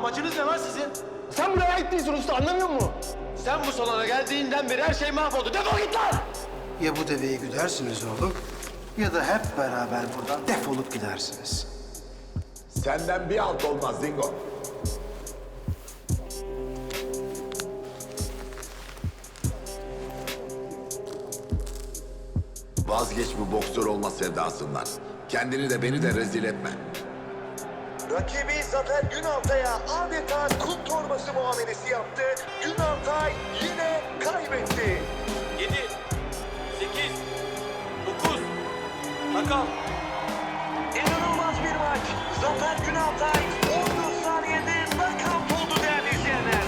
amacınız ne lan sizin? Sen buraya ait değilsin usta anlamıyor musun? Sen bu salona geldiğinden beri her şey mahvoldu. Defol git lan! Ya bu deveyi güdersiniz oğlum ya da hep beraber buradan defolup gidersiniz. Senden bir alt olmaz Dingo. Vazgeç bu boksör olma sevdasından. Kendini de beni de rezil etme. Rakibi Zafer Günaltay'a adeta kum torbası muamelesi yaptı. Günaltay yine kaybetti. 7, 8, 9, Takal. İnanılmaz bir maç. Zafer Günaltay 14 saniyede knockout oldu değerli izleyenler.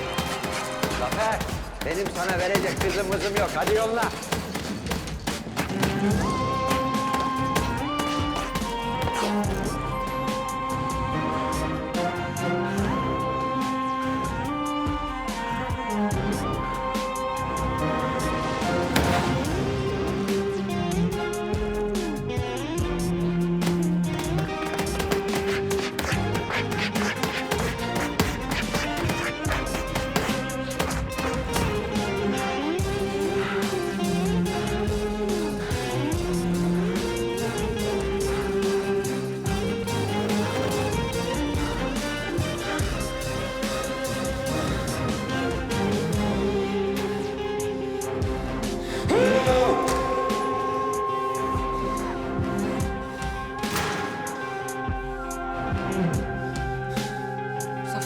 Zafer, benim sana verecek kızım mızım yok. Hadi yolla.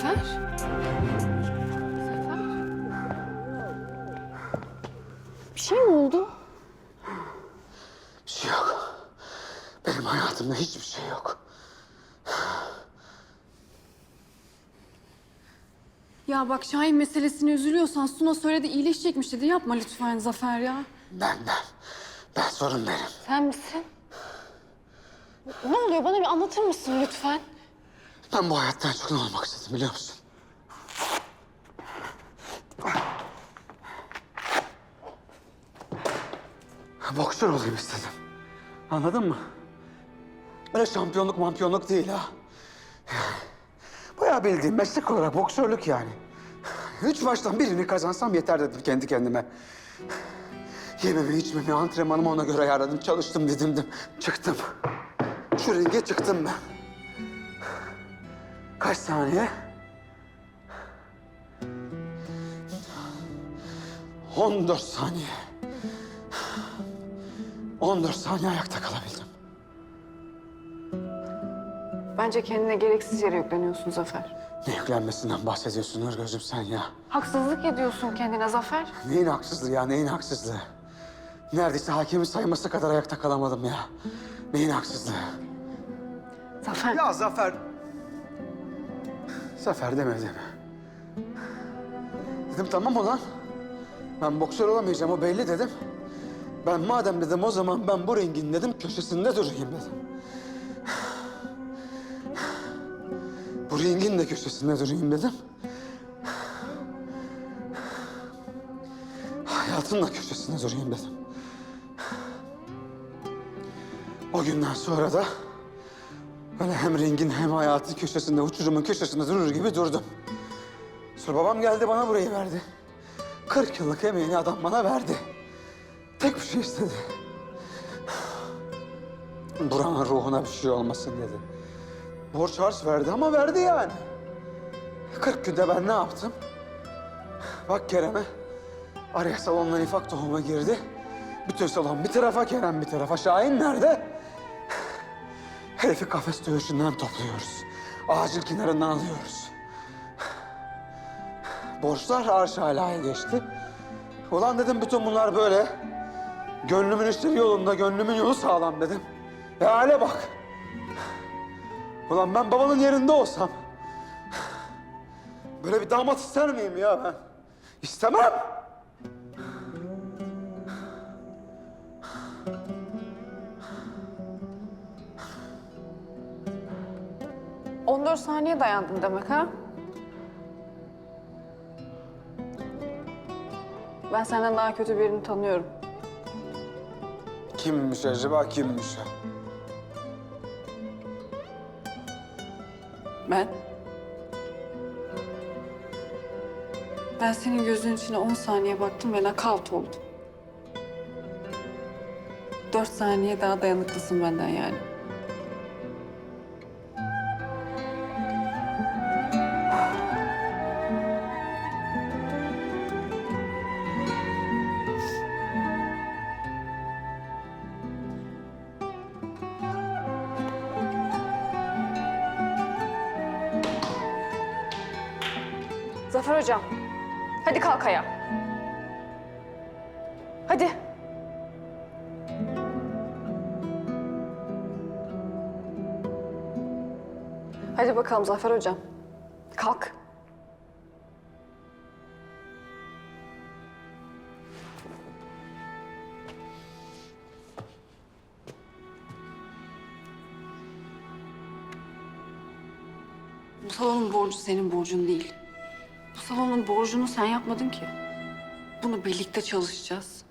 Zafer? Zafer? Bir şey mi oldu? Bir şey yok. Benim hayatımda hiçbir şey yok. Ya bak Şahin meselesine üzülüyorsan Suna söyledi iyileşecekmiş dedi. Yapma lütfen Zafer ya. Ben ben. Ben sorun benim. Sen misin? Ne oluyor bana bir anlatır mısın lütfen? Ben bu hayattan çok ne olmak istedim biliyor musun? Boksör olayım istedim. Anladın mı? Öyle şampiyonluk mampiyonluk değil ha. Bayağı bildiğim meslek olarak boksörlük yani. Üç maçtan birini kazansam yeter dedim kendi kendime. Yememi içmemi antrenmanımı ona göre ayarladım. Çalıştım didindim. Çıktım. Şu ringe çıktım ben. Kaç saniye? 14 saniye. 14 saniye ayakta kalabildim. Bence kendine gereksiz yere yükleniyorsun Zafer. Ne yüklenmesinden bahsediyorsun Nurgöz'üm sen ya? Haksızlık ediyorsun kendine Zafer. Neyin haksızlığı ya, neyin haksızlığı? Neredeyse hakemin sayması kadar ayakta kalamadım ya. Neyin haksızlığı? Zafer. Ya Zafer... Zafer demedim. Dedim tamam ulan. Ben boksör olamayacağım o belli dedim. Ben madem dedim o zaman ben bu ringin dedim köşesinde durayım dedim. Bu ringin de köşesinde durayım dedim. Hayatın da köşesinde durayım dedim. O günden sonra da Böyle hem ringin hem hayatın köşesinde, uçurumun köşesinde durur gibi durdum. Sonra babam geldi bana burayı verdi. 40 yıllık emeğini adam bana verdi. Tek bir şey istedi. Buranın ruhuna bir şey olmasın dedi. Borç harç verdi ama verdi yani. 40 günde ben ne yaptım? Bak Kerem'e. Araya salondan ifak tohuma girdi. Bütün salon bir tarafa, Kerem bir tarafa. Şahin nerede? Herifi kafes dövüşünden topluyoruz. Ağacın kenarından alıyoruz. Borçlar arş alaya geçti. Ulan dedim bütün bunlar böyle. Gönlümün işleri yolunda, gönlümün yolu sağlam dedim. E hale bak. Ulan ben babanın yerinde olsam... Böyle bir damat ister miyim ya ben? İstemem. 14 saniye dayandın demek ha? Ben senden daha kötü birini tanıyorum. Kimmiş acaba kimmiş? Ben? Ben senin gözünün içine 10 saniye baktım ve nakavt oldum. 4 saniye daha dayanıklısın benden yani. Zafer hocam. Hadi kalk ayağa. Hadi. Hadi bakalım Zafer hocam. Kalk. Bu salonun borcu senin borcun değil. Bu salonun borcunu sen yapmadın ki. Bunu birlikte çalışacağız.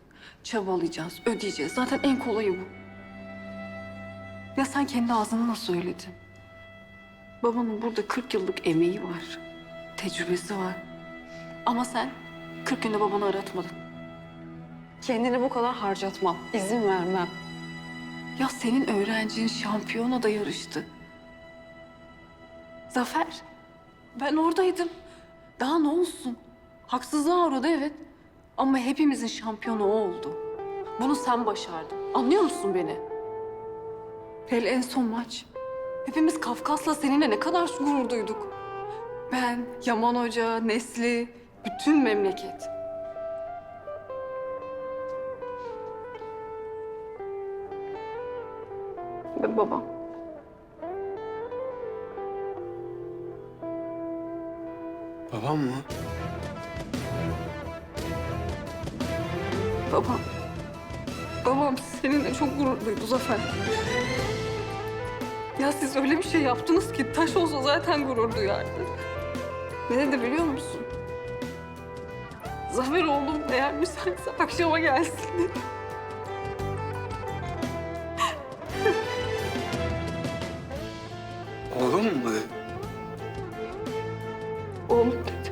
Çabalayacağız, ödeyeceğiz. Zaten en kolayı bu. Ya sen kendi ağzınla söyledin. Babanın burada 40 yıllık emeği var. Tecrübesi var. Ama sen 40 günde babanı aratmadın. Kendini bu kadar harcatmam, izin vermem. Ya senin öğrencin şampiyona da yarıştı. Zafer, ben oradaydım. Daha ne olsun? Haksızlığa uğradı evet. Ama hepimizin şampiyonu o oldu. Bunu sen başardın. Anlıyor musun beni? Hele en son maç. Hepimiz Kafkas'la seninle ne kadar gurur duyduk. Ben, Yaman Hoca, Nesli, bütün memleket. Ve babam. Babam mı? Babam. Babam seninle çok gurur duydu Zafer. Ya siz öyle bir şey yaptınız ki taş olsa zaten gurur duyardı. Ne dedi biliyor musun? Zafer oğlum eğer müsaitse akşama gelsin dedi. Oğlum mu? Oğlum dedi.